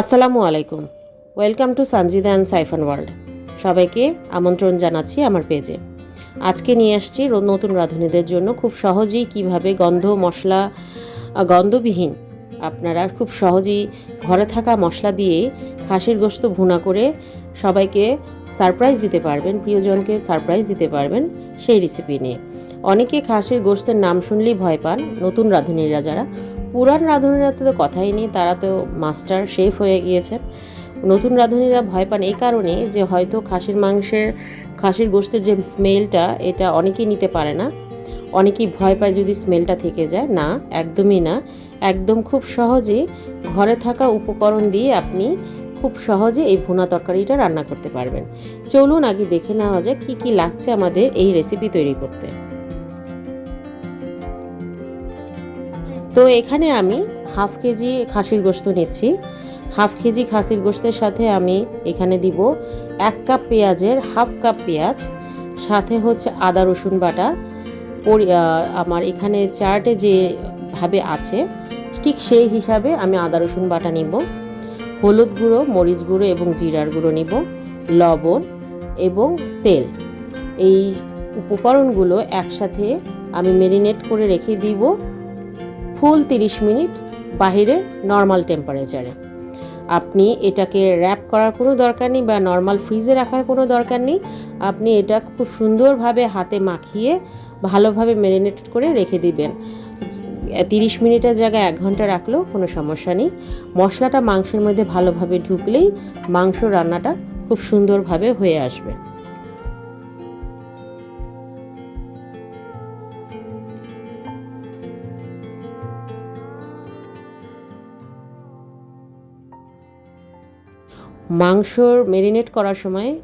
আসসালামু আলাইকুম। Welcome to Sanjida and Saifan world সবাইকে আমন্ত্রণ জানাচ্ছি আমার পেজে। আজকে নিয়ে আসছি নতুন রাঁধুনিদের জন্য খুব সহজেই কীভাবে গন্ধ, মশলা গন্ধবিহীন আপনারা খুব সহজেই ঘরে থাকা মশলা দিয়ে খাসির গোস্ত ভুনা করে সবাইকে সারপ্রাইজ দিতে পারবেন, প্রিয়জনকে সারপ্রাইজ দিতে পারবেন সেই রেসিপি নিয়ে। অনেকে খাসির গোস্তের নাম শুনলেই ভয় পান, নতুন রাঁধুনিরা যারা। পুরান রাঁধুনিরা তো কথাই নেই, তারা তো মাস্টার শেফ হয়ে গিয়েছেন। নতুন রাঁধুনিরা ভয় পান এই কারণে যে হয়তো খাসির মাংসের, খাসির গোস্তের যে স্মেলটা, এটা অনেকেই নিতে পারে না। অনেকেই ভয় পায় যদি স্মেলটা থেকে যায়। না, একদমই না। একদম খুব সহজে ঘরে থাকা উপকরণ দিয়ে আপনি খুব সহজে এই ভুনা তরকারিটা রান্না করতে পারবেন। চলুন আগে দেখে নেওয়া যাক কী কী লাগছে আমাদের এই রেসিপি তৈরি করতে। তো এখানে আমি হাফ কেজি খাসির গোস্ত নিচ্ছি। হাফ কেজি খাসির গোস্তের সাথে আমি এখানে দিব এক কাপ পেঁয়াজের হাফ কাপ পেঁয়াজ, সাথে হচ্ছে আদা, রসুন বাটা। আমার এখানে চার্টে যেভাবে আছে, ঠিক সেই হিসাবে আমি আদা, রসুন বাটা নিব। হলুদ গুঁড়ো, মরিচ গুঁড়ো এবং জিরার গুঁড়ো নিব, লবণ এবং তেল। এই উপকরণগুলো একসাথে আমি মেরিনেট করে রেখে দিব। ফুল তিরিশ মিনিট বাহিরে নর্মাল টেম্পারেচারে। আপনি এটাকে র্যাপ করার কোনো দরকার নেই বা নর্মাল ফ্রিজে রাখার কোনো দরকার নেই। আপনি এটা খুব সুন্দরভাবে হাতে মাখিয়ে ভালোভাবে ম্যারিনেট করে রেখে দিবেন। তিরিশ মিনিটের জায়গায় এক ঘণ্টা রাখলেও কোনো সমস্যা নেই। মশলাটা মাংসের মধ্যে ভালোভাবে ঢুকলেই মাংস রান্নাটা খুব সুন্দরভাবে হয়ে আসবে। মাংসর মেরিনেট করার সময়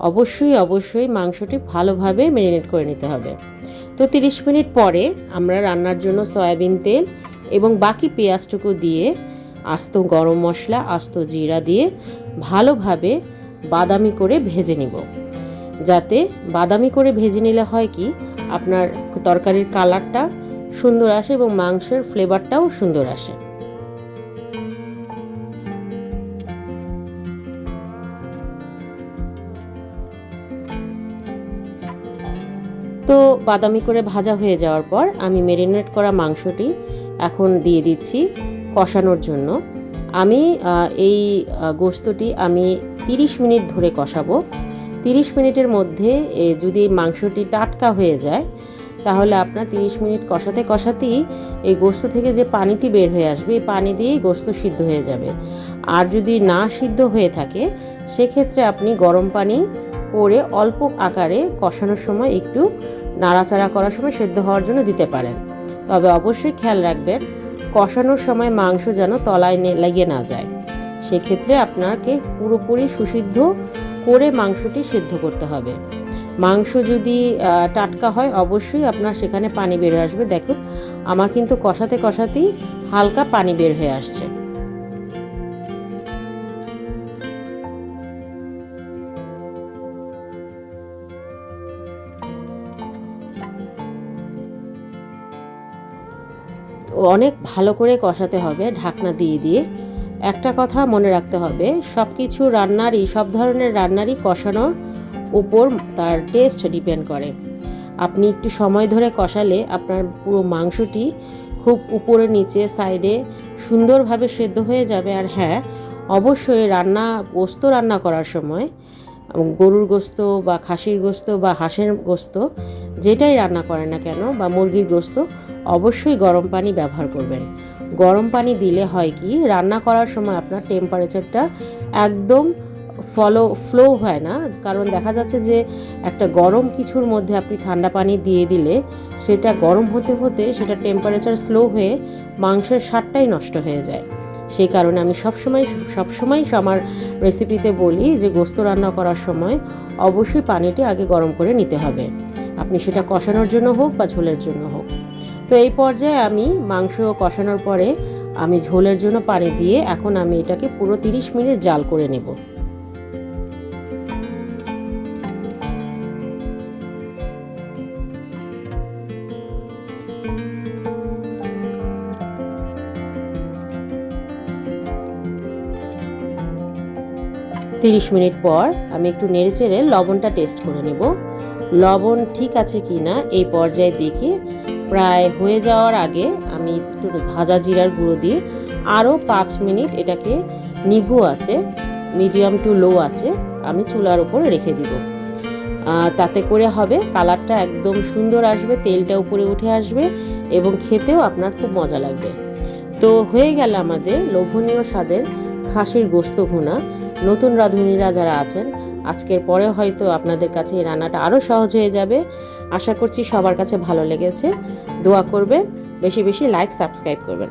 অবশ্যই অবশ্যই মাংসটি ভালোভাবে মেরিনেট করে নিতে হবে। তো তিরিশ মিনিট পরে আমরা রান্নার জন্য সয়াবিন তেল এবং বাকি পেঁয়াজটুকু দিয়ে আস্ত গরম মশলা, আস্ত জিরা দিয়ে ভালোভাবে বাদামি করে ভেজে নিব। যাতে বাদামি করে ভেজে নিলে হয় কি, আপনার তরকারির কালারটা সুন্দর আসে এবং মাংসের ফ্লেভারটাও সুন্দর আসে। তো বাদামি করে ভাজা হয়ে যাওয়ার পর আমি মেরিনেট করা মাংসটি এখন দিয়ে দিচ্ছি কষানোর জন্য। আমি এই গোস্তটি আমি 30 মিনিট ধরে কষাবো। 30 মিনিটের মধ্যে যদি মাংসটি টাটকা হয়ে যায়, তাহলে আপনার 30 মিনিট কষাতে কষাতেই এই গোস্ত থেকে যে পানিটি বের হয়ে আসবে, এই পানি দিয়েই গোস্ত সিদ্ধ হয়ে যাবে। আর যদি না সিদ্ধ হয়ে থাকে, সেক্ষেত্রে আপনি গরম পানি করে অল্প আকারে কষানোর সময় একটু নাড়াচাড়া করার সময় সেদ্ধ হওয়ার জন্য দিতে পারেন। তবে অবশ্যই খেয়াল রাখবেন, কষানোর সময় মাংস যেন তলায় লেগে না যায়। সেক্ষেত্রে আপনাকে পুরোপুরি সুসিদ্ধ করে মাংসটি সিদ্ধ করতে হবে। মাংস যদি টাটকা হয়, অবশ্যই আপনার সেখানে পানি বের হয়ে আসবে। দেখুন, আমার কিন্তু কষাতে কষাতেই হালকা পানি বের হয়ে আসছে। অনেক ভালো করে কষাতে হবে, ঢাকনা দিয়ে দিয়ে। একটা কথা মনে রাখতে হবে সব কিছু রান্নারই, সব ধরনের রান্নারই কষানোর উপর তার টেস্ট ডিপেন্ড করে। আপনি একটু সময় ধরে কষালে আপনার পুরো মাংসটি খুব উপরে নিচে সাইডে সুন্দরভাবে সেদ্ধ হয়ে যাবে। আর হ্যাঁ অবশ্যই রান্না, গোস্ত রান্না করার সময়, গরুর গোস্ত বা খাসির গোস্ত বা হাঁসের গোস্ত, যেটাই রান্না করে না কেন, বা মুরগির গোস্ত অবশ্যই গরম পানি ব্যবহার করবেন। গরম পানি দিলে হয় কি, রান্না করার সময় আপনার টেম্পারেচারটা একদম ফলো ফ্লো হয় না। কারণ দেখা যাচ্ছে যে একটা গরম কিছুর মধ্যে আপনি ঠান্ডা পানি দিয়ে দিলে সেটা গরম হতে হতে সেটা টেম্পারেচার স্লো হয়ে মাংসের স্বাদটাই নষ্ট হয়ে যায়। সেই কারণে আমি সবসময় সবসময় আমার রেসিপিতে বলি যে গোস্ত রান্না করার সময় অবশ্যই পানিটি আগে গরম করে নিতে হবে। আপনি সেটা কষানোর জন্য হোক বা ঝোলের জন্য হোক। তো এই পর্যায়ে আমি মাংস কষানোর পরে আমি ঝোলের জন্য পানি দিয়ে এখন আমি এটাকে পুরো 30 মিনিট জাল করে নেব। তিরিশ মিনিট পর আমি একটু নেড়ে চেড়ে লবণটা টেস্ট করে নেব। লবণ ঠিক আছে কি না এই পর্যায়ে দেখে প্রায় হয়ে যাওয়ার আগে আমি একটু ভাজা জিরার গুঁড়ো দিয়ে আরও পাঁচ মিনিট এটাকে নিভু আছে মিডিয়াম টু লো আছে, আমি চুলার উপর রেখে দিব। তাতে করে হবে কালারটা একদম সুন্দর আসবে, তেলটা উপরে উঠে আসবে এবং খেতেও আপনার খুব মজা লাগবে। তো হয়ে গেল আমাদের লোভনীয় স্বাদের খাসির গোস্ত ভুনা। নতুন রাঁধুনিরা যারা আছেন, আজকের পরে হয়তো আপনাদের কাছে এই রান্নাটা আরও সহজ হয়ে যাবে। আশা করছি সবার কাছে ভালো লেগেছে। দোয়া করবেন, বেশি বেশি লাইক সাবস্ক্রাইব করবেন।